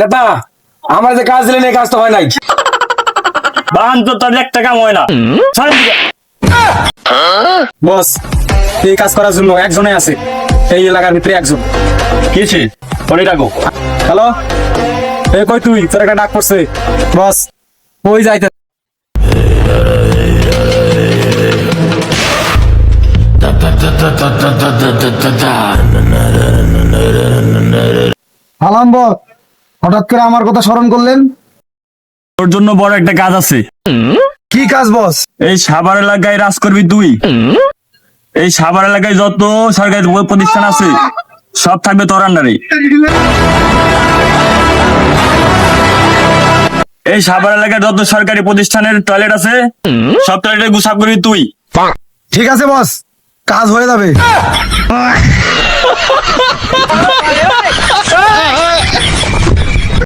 নেতা আমার যে কাজ দিলেন এই কাজ তো হয় নাই। বাহান তো তার একটা কাম হয় না। বস এই কাজ করার জন্য একজনে আছে। এই এলাকার ভিতরে একজন। কিসে পরে ডাকো। হ্যালো? এই কই তুই? তোর একটা ডাক পড়ছে। বস ওই যাইতে। হালাম বস হঠাৎ করে আমার কথা স্মরণ করলেন? তোর জন্য বড় একটা কাজ আছে। কি কাজ বস? এই সাভার এলাকায় রাজ করবি তুই এই সাভার এলাকায় যত সরকারি প্রতিষ্ঠান আছে সব থাকবে তোর আন্ডারে। এই সাভার এলাকায় যত সরকারি প্রতিষ্ঠানের টয়লেট আছে সব টয়লেটে গুসাপ করবি তুই। ঠিক আছে বস। কাজ হয়ে যাবে।